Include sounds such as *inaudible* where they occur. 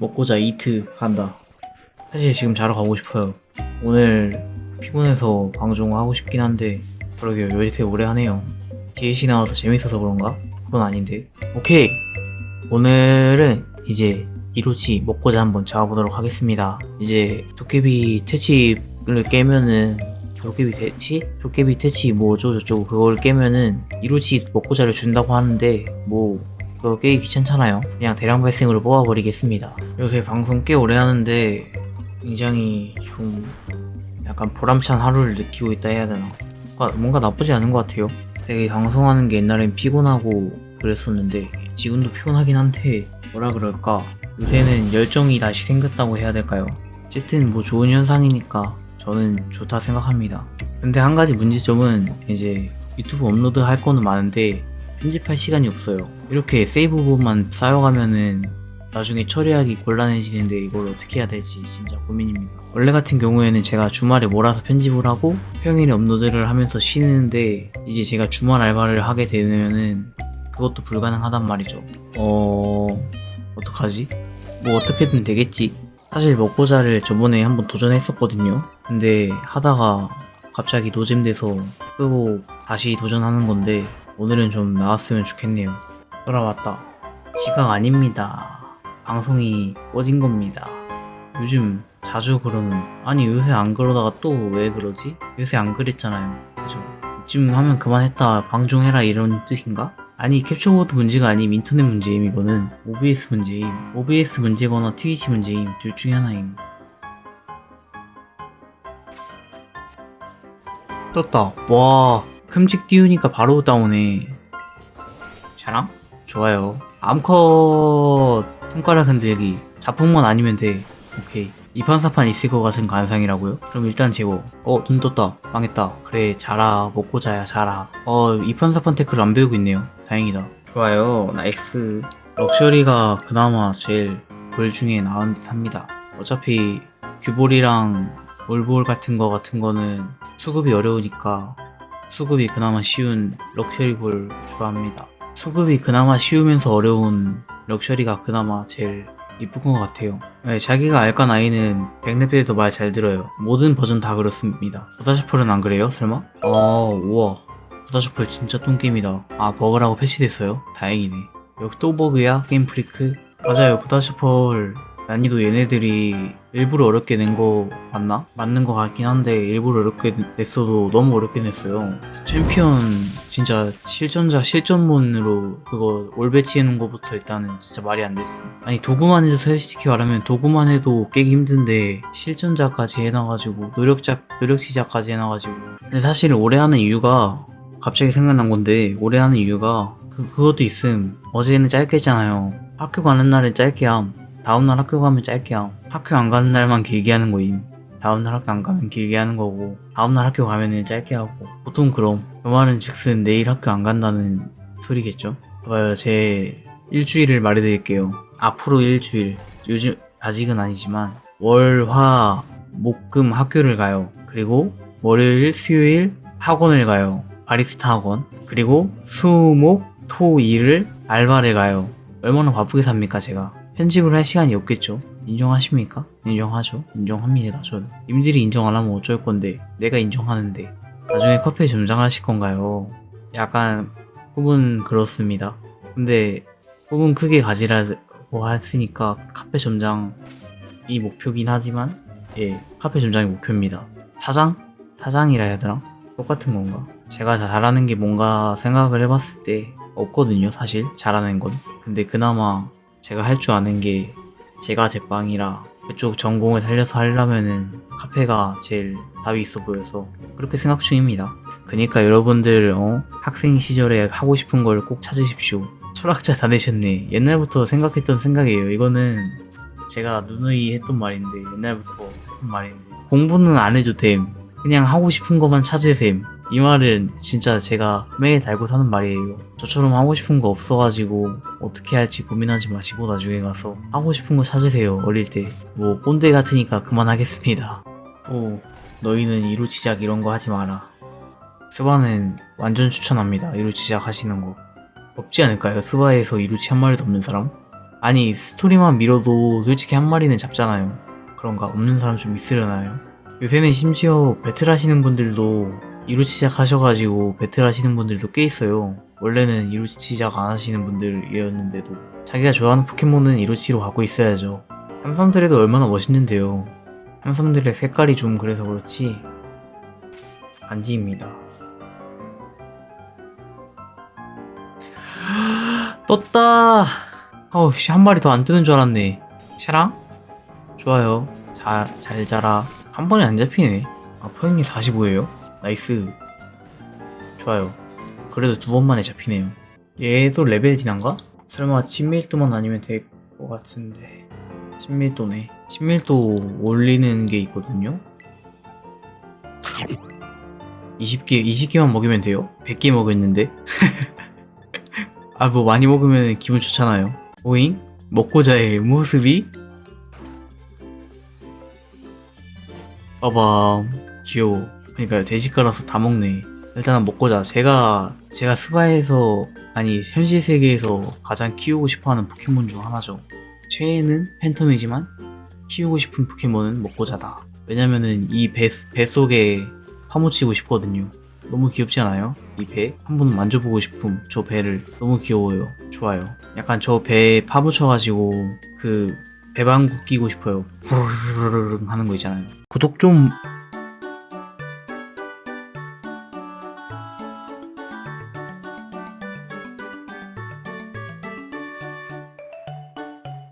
먹고자 이트 간다. 사실 지금 자러 가고 싶어요. 오늘 피곤해서 방송 하고 싶긴 한데 그러게요 요새 오래 하네요. DLC 나와서 재밌어서 그런가? 그건 아닌데. 오케이. 오늘은 이제 이로치 먹고자 한번 잡아보도록 하겠습니다. 이제 도깨비 퇴치를 깨면은 도깨비 퇴치? 도깨비 퇴치 뭐죠 저쪽 그걸 깨면은 이로치 먹고자를 준다고 하는데 뭐 그거 깨기 귀찮잖아요. 그냥 대량 발생으로 뽑아버리겠습니다. 요새 방송 꽤 오래 하는데 굉장히 좀 약간 보람찬 하루를 느끼고 있다 해야 되나. 뭔가, 뭔가 나쁘지 않은 것 같아요. 되게 방송하는 게 옛날엔 피곤하고 그랬었는데 지금도 피곤하긴 한데 뭐라 그럴까 요새는 열정이 다시 생겼다고 해야 될까요? 어쨌든 뭐 좋은 현상이니까 저는 좋다 생각합니다. 근데 한 가지 문제점은 이제 유튜브 업로드 할 거는 많은데 편집할 시간이 없어요. 이렇게 세이브 부분만 쌓여가면은 나중에 처리하기 곤란해지는데 이걸 어떻게 해야 될지 진짜 고민입니다. 원래 같은 경우에는 제가 주말에 몰아서 편집을 하고 평일에 업로드를 하면서 쉬는데 이제 제가 주말 알바를 하게 되면은 그것도 불가능하단 말이죠. 어... 어떡하지? 뭐 어떻게든 되겠지. 사실 먹고자를 저번에 한번 도전했었거든요. 근데 하다가 갑자기 노잼돼서 끄고 다시 도전하는 건데 오늘은 좀 나왔으면 좋겠네요. 돌아왔다. 지각 아닙니다. 방송이 꺼진 겁니다. 요즘 자주 그러면 아니 요새 안 그러다가 또 왜 그러지? 요새 안 그랬잖아요. 그죠? 이쯤 하면 그만했다 방종해라 이런 뜻인가? 아니 캡처보드 문제가 아님 인터넷 문제임 이거는 OBS 문제임 OBS 문제거나 트위치 문제임 둘 중에 하나임 떴다 와 큼직 띄우니까 바로 다운해. 자랑? 좋아요. 암컷 손가락 흔들기. 자폭만 아니면 돼. 오케이. 이판사판 있을 것 같은 관상이라고요? 그럼 일단 제거 어눈 떴다. 망했다. 그래 자라. 먹고 자야 자라. 어 이판사판 태클 안 배우고 있네요. 다행이다. 좋아요. 나이스. 럭셔리가 그나마 제일 볼 중에 나은 듯 합니다. 어차피 규볼이랑 올볼 같은 거 같은 거는 수급이 어려우니까 수급이 그나마 쉬운 럭셔리 볼 좋아합니다 수급이 그나마 쉬우면서 어려운 럭셔리가 그나마 제일 이쁜 것 같아요. 네, 자기가 알까 나이는 백랩 때도 말 잘 들어요. 모든 버전 다 그렇습니다. 보다쇼플은 안 그래요? 설마? 어, 우와. 보다쇼플 진짜 똥게임이다. 아, 버그라고 패치됐어요? 다행이네. 또 버그야? 게임 프리크? 맞아요. 보다쇼플 난이도 얘네들이 일부러 어렵게 낸 거 맞나? 맞는 거 같긴 한데 일부러 어렵게 냈어도 너무 어렵게 냈어요. 챔피언 진짜 실전자 실전문으로 그거 올 배치해놓은 거부터 일단은 진짜 말이 안 됐어. 아니 도구만 해도 솔직히 말하면 도구만 해도 깨기 힘든데 실전자까지 해놔가지고 노력자 노력시자까지 해놔가지고. 근데 사실 오래 하는 이유가 갑자기 생각난 건데 오래 하는 이유가 그, 그것도 있음. 어제는 짧게 했잖아요. 학교 가는 날은 짧게 함. 다음날 학교 가면 짧게 함. 학교 안 가는 날만 길게 하는 거임. 다음날 학교 안 가면 길게 하는 거고 다음날 학교 가면은 짧게 하고. 보통 그럼 그 말은 즉슨 내일 학교 안 간다는 소리겠죠? 봐요. 제 일주일을 말해드릴게요. 앞으로 일주일. 요즘 아직은 아니지만 월, 화, 목, 금 학교를 가요. 그리고 월요일, 수요일 학원을 가요. 바리스타 학원. 그리고 수, 목, 토, 일을 알바를 가요. 얼마나 바쁘게 삽니까 제가 편집을 할 시간이 없겠죠 인정하십니까? 인정하죠. 인정합니다. 저는. 님들이 인정 안 하면 어쩔 건데, 내가 인정하는데. 나중에 커피에 점장하실 건가요? 약간, 꿈은 그렇습니다. 근데, 꿈은 크게 가지라고 했으니까, 카페 점장이 목표긴 하지만, 예, 카페 점장이 목표입니다. 사장? 사장이라 해야 되나? 똑같은 건가? 제가 잘하는 게 뭔가 생각을 해봤을 때, 없거든요, 사실. 잘하는 건. 근데 그나마 제가 할 줄 아는 게 제가 제빵이라 그쪽 전공을 살려서 하려면은 카페가 제일 답이 있어 보여서 그렇게 생각 중입니다. 그니까 여러분들 어? 학생 시절에 하고 싶은 걸 꼭 찾으십시오. 철학자 다 되셨네. 옛날부터 생각했던 생각이에요. 이거는 제가 누누이 했던 말인데 옛날부터 했던 말인데 공부는 안 해도 됨. 그냥 하고 싶은 것만 찾으셈. 이 말은 진짜 제가 매일 달고 사는 말이에요. 저처럼 하고 싶은 거 없어가지고 어떻게 할지 고민하지 마시고 나중에 가서 하고 싶은 거 찾으세요. 어릴 때. 뭐 꼰대 같으니까 그만하겠습니다. 또 너희는 이루 지작 이런 거 하지 마라. 스바는 완전 추천합니다. 이루 지작 하시는 거. 없지 않을까요? 스바에서 이루치 한 마리도 없는 사람? 아니 스토리만 밀어도 솔직히 한 마리는 잡잖아요 그런가 없는 사람 좀 있으려나요? 요새는 심지어 배틀 하시는 분들도 이루치 시작 하셔가지고 배틀 하시는 분들도 꽤 있어요. 원래는 이루치 시작 안 하시는 분들이었는데도 자기가 좋아하는 포켓몬은 이루치로 갖고 있어야죠. 삼삼들에도 얼마나 멋있는데요. 삼삼들의 색깔이 좀 그래서 그렇지 반지입니다. *gasps* 떴다! 어우 씨 한 마리 더 안 뜨는 줄 알았네. 샤랑? 좋아요. 자, 잘 자라. 한 번에 안 잡히네. 아 포획률 45예요? 나이스. 좋아요. 그래도 두 번 만에 잡히네요. 얘도 레벨 진한가? 설마 친밀도만 아니면 될 것 같은데. 친밀도네. 친밀도 올리는 게 있거든요. 20개 20개만 먹이면 돼요? 100개 먹였는데? *laughs* 아 뭐 많이 먹으면 기분 좋잖아요. 오잉? 먹고자의 모습이? 빠밤. 귀여워 그러니까 돼지가라서 다 먹네. 일단은 먹고자. 제가 제가 스바에서 아니 현실 세계에서 가장 키우고 싶어하는 포켓몬 중 하나죠. 최애는 팬텀이지만 키우고 싶은 포켓몬은 먹고자다. 왜냐면은 이배배 속에 파묻히고 싶거든요. 너무 귀엽지 않아요? 이 배? 한번 만져보고 싶음. 저 배를. 너무 귀여워요. 좋아요. 약간 저 배에 파묻혀가지고 그 배방구 끼고 싶어요. 부르르르르 하는 거 있잖아요. 구독 좀